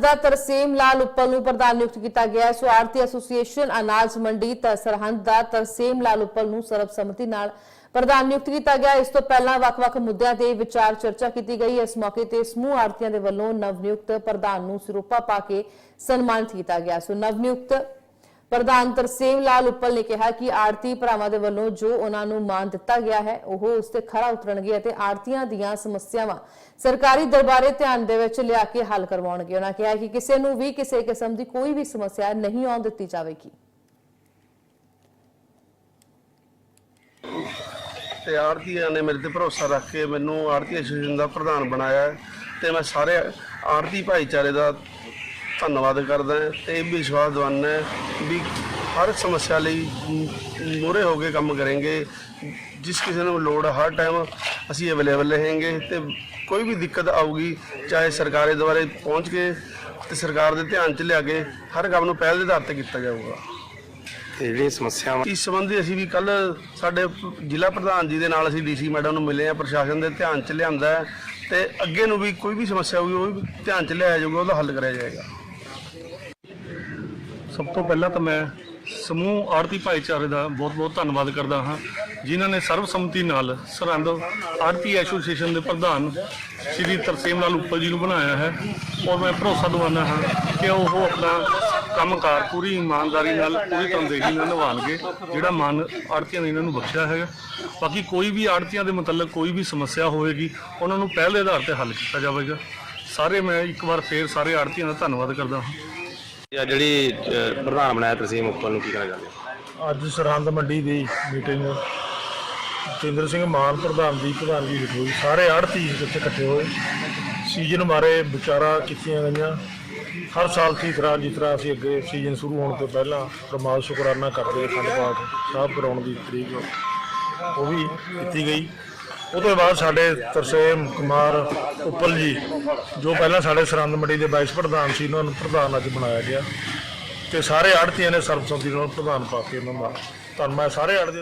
ਦਾ ਤਰਸੇਮ ਲਾਲ ਉੱਪਲ ਨੂੰ ਪ੍ਰਧਾਨ ਨਿਯੁਕਤ ਕੀਤਾ ਗਿਆ ਹੈ। ਸੋ ਆਰਤੀ ਐਸੋਸੀਏਸ਼ਨ ਅਨਾਜ ਮੰਡੀ ਤ ਸਰਹੰਦ ਦਾ ਤਰਸੇਮ ਲਾਲ ਉੱਪਲ ਨੂੰ ਸਰਬਸੰਮਤੀ ਨਾਲ ਪ੍ਰਧਾਨ ਨਿਯੁਕਤ ਕੀਤਾ ਗਿਆ। ਇਸ ਤੋਂ ਪਹਿਲਾਂ ਵੱਖ-ਵੱਖ ਮੁੱਦਿਆਂ ਤੇ ਵਿਚਾਰ ਚਰਚਾ ਕੀਤੀ ਗਈ। ਇਸ ਮੌਕੇ ਤੇ ਸਮੂਹ ਆਰਤੀਆਂ ਦੇ ਵੱਲੋਂ ਨਵ ਨਿਯੁਕਤ ਪ੍ਰਧਾਨ ਨੂੰ ਸਿਰੋਪਾ ਪਾ ਕੇ ਸਨਮਾਨਿਤ ਕੀਤਾ ਗਿਆ। ਸੋ ਨਵ ਨਿਯੁਕਤ ਪ੍ਰਧਾਨ ਤਰਸੇਮ ਲਾਲ ਉੱਪਲ ਨੇ ਕਿਹਾ ਕਿ ਆਰਤੀ ਭਰਾਵਾਂ ਦੇ ਵੱਲੋਂ ਜੋ ਉਹਨਾਂ ਨੂੰ ਮਾਨ ਦਿੱਤਾ ਗਿਆ ਹੈ, ਉਹ ਉਸ ਤੇ ਖਰਾ ਉਤਰਨਗੇ ਅਤੇ ਆਰਤੀਆਂ ਦੀਆਂ ਸਮੱਸਿਆਵਾਂ ਸਰਕਾਰੀ ਦਰਬਾਰੇ ਧਿਆਨ ਦੇ ਵਿੱਚ ਲਿਆ ਕੇ ਹੱਲ ਕਰਵਾਉਣਗੇ। ਉਹਨਾਂ ਕਿਹਾ ਕਿ ਕਿਸੇ ਨੂੰ ਵੀ ਕਿਸੇ ਕਿਸਮ ਦੀ ਕੋਈ ਵੀ ਸਮੱਸਿਆ ਨਹੀਂ ਆਉਣ ਦਿੱਤੀ ਜਾਵੇਗੀ। ਤੇ ਆੜਤੀਆਂ ਨੇ ਮੇਰੇ ਤੇ ਭਰੋਸਾ ਰੱਖ ਕੇ ਮੈਨੂੰ ਆੜਤੀ ਐਸੋਸੀਏਸ਼ਨ ਦਾ ਪ੍ਰਧਾਨ ਬਣਾਇਆ ਤੇ ਮੈਂ ਸਾਰੇ ਆੜਤੀ ਭਾਈਚਾਰੇ ਦਾ ਧੰਨਵਾਦ ਕਰਦਾ ਤੇ ਇਹ ਵੀ ਵਿਸ਼ਵਾਸ ਹਾਂ ਵੀ ਹਰ ਸਮੱਸਿਆ ਲਈ ਮੂਹਰੇ ਹੋ ਕੇ ਕੰਮ ਕਰਾਂਗੇ। ਜਿਸ ਕਿਸੇ ਨੂੰ ਲੋੜ ਹਰ ਟਾਈਮ ਅਸੀਂ ਅਵੇਲੇਬਲ ਰਹਾਂਗੇ ਤੇ ਕੋਈ ਵੀ ਦਿੱਕਤ ਆਊਗੀ ਚਾਹੇ ਸਰਕਾਰੀ ਦੁਆਰੇ ਪਹੁੰਚ ਕੇ ਤੇ ਸਰਕਾਰ ਦੇ ਧਿਆਨ 'ਚ ਲਿਆ ਕੇ ਹਰ ਕੰਮ ਨੂੰ ਪਹਿਲ ਦੇ ਆਧਾਰ ਤੇ ਕੀਤਾ ਜਾਊਗਾ। ਤੇ ਜਿਹੜੀਆਂ ਸਮੱਸਿਆਵਾਂ ਇਸ ਸੰਬੰਧੀ ਅਸੀਂ ਵੀ ਕੱਲ ਸਾਡੇ ਜ਼ਿਲ੍ਹਾ ਪ੍ਰਧਾਨ ਜੀ ਦੇ ਨਾਲ ਅਸੀਂ ਡੀਸੀ ਮੈਡਮ ਨੂੰ ਮਿਲੇ ਆ ਪ੍ਰਸ਼ਾਸਨ ਦੇ ਧਿਆਨ 'ਚ ਲਿਆਂਦਾ ਤੇ ਅੱਗੇ ਨੂੰ ਵੀ ਕੋਈ ਵੀ ਸਮੱਸਿਆ ਹੋਊਗੀ ਉਹ ਵੀ ਧਿਆਨ 'ਚ ਲਿਆਇਆ ਜਾਊਗਾ ਉਹਦਾ ਹੱਲ ਕਰਿਆ ਜਾਏਗਾ। ਸਭ ਤੋਂ ਪਹਿਲਾਂ ਤਾਂ ਮੈਂ ਸਮੂਹ ਆੜਤੀ ਭਾਈਚਾਰੇ ਦਾ ਬਹੁਤ-ਬਹੁਤ ਧੰਨਵਾਦ ਕਰਦਾ ਹਾਂ, ਜਿਨ੍ਹਾਂ ਨੇ ਸਰਬਸੰਮਤੀ ਨਾਲ ਸਰਹੰਦ ਆੜਤੀ ਐਸੋਸੀਏਸ਼ਨ ਦੇ ਪ੍ਰਧਾਨ ਸ਼੍ਰੀ ਤਰਸੇਮ ਲਾਲ ਉੱਪਲ ਜੀ ਨੂੰ ਬਣਾਇਆ ਹੈ ਔਰ ਮੈਂ ਭਰੋਸਾ ਦਿਵਾਉਂਦਾ ਹਾਂ ਕਿ ਉਹ ਆਪਣਾ ਕੰਮਕਾਰ ਪੂਰੀ ਇਮਾਨਦਾਰੀ ਨਾਲ, ਪੂਰੀ ਤਨਦੇਹੀ ਨਾਲ ਨਿਭਾਉਣਗੇ, ਜਿਹੜਾ ਮਾਨ ਆੜਤੀਆਂ ਨੇ ਇਹਨਾਂ ਨੂੰ ਬਖਸ਼ਿਆ ਹੈਗਾ। ਬਾਕੀ ਕੋਈ ਵੀ ਆੜਤੀਆਂ ਦੇ ਮੁਤਲਕ ਕੋਈ ਵੀ ਸਮੱਸਿਆ ਹੋਵੇਗੀ, ਉਹਨਾਂ ਨੂੰ ਪਹਿਲ ਦੇ ਆਧਾਰ ਤੇ ਹੱਲ ਕੀਤਾ ਜਾਵੇਗਾ। ਸਾਰੇ ਮੈਂ ਇੱਕ ਵਾਰ ਫੇਰ ਸਾਰੇ ਆੜਤੀਆਂ ਦਾ ਧੰਨਵਾਦ ਕਰਦਾ ਹਾਂ। ਜਾਂ ਜਿਹੜੀ ਅਹ, ਪ੍ਰਧਾਨ ਬਣਾਇਆ ਤਰਸੀਮ ਉੱਪਰ ਨੂੰ ਕੀ ਕਹਿਣਾ ਚਾਹੁੰਦੇ ਹੋ? ਅੱਜ ਸਰਹੰਦ ਮੰਡੀ ਦੀ ਮੀਟਿੰਗ ਜਤਿੰਦਰ ਸਿੰਘ ਮਾਨ ਪ੍ਰਧਾਨ ਦੀ ਪ੍ਰਧਾਨਗੀ ਵਿੱਚ ਹੋਈ ਸਾਰੇ ਆੜਤੀ ਇੱਥੇ ਇਕੱਠੇ ਹੋਏ। ਸੀਜ਼ਨ ਬਾਰੇ ਵਿਚਾਰਾਂ ਕੀਤੀਆਂ ਗਈਆਂ। ਹਰ ਸਾਲ ਦੀ ਤਰ੍ਹਾਂ ਜਿਸ ਤਰ੍ਹਾਂ ਅਸੀਂ ਅੱਗੇ ਸੀਜ਼ਨ ਸ਼ੁਰੂ ਹੋਣ ਤੋਂ ਪਹਿਲਾਂ ਪ੍ਰਮਾਦ ਸ਼ੁਕਰਾਨਾ ਕਰਦੇ ਅਖੰਡ ਪਾਠ ਸਾਹਿਬ ਕਰਾਉਣ ਦੀ ਤਰੀਕ ਉਹ ਵੀ ਕੀਤੀ ਗਈ। ਉਹ ਤੋਂ ਬਾਅਦ ਸਾਡੇ ਤਰਸੇਮ ਕੁਮਾਰ ਉੱਪਲ ਜੀ, ਜੋ ਪਹਿਲਾਂ ਸਾਡੇ ਸਰਹੰਦ ਮੰਡੀ ਦੇ ਵਾਈਸ ਪ੍ਰਧਾਨ ਸੀ, ਉਹਨਾਂ ਨੂੰ ਪ੍ਰਧਾਨ ਅੱਜ ਬਣਾਇਆ ਗਿਆ। ਤੇ ਸਾਰੇ ਆੜਤੀਆਂ ਨੇ ਸਰਬਸੰਮਤੀ ਨਾਲ ਪ੍ਰਧਾਨ ਪਾ ਕੇ ਉਹਨਾਂ ਦਾ। ਧੰਨਵਾਦ ਸਾਰੇ ਆੜਤੀ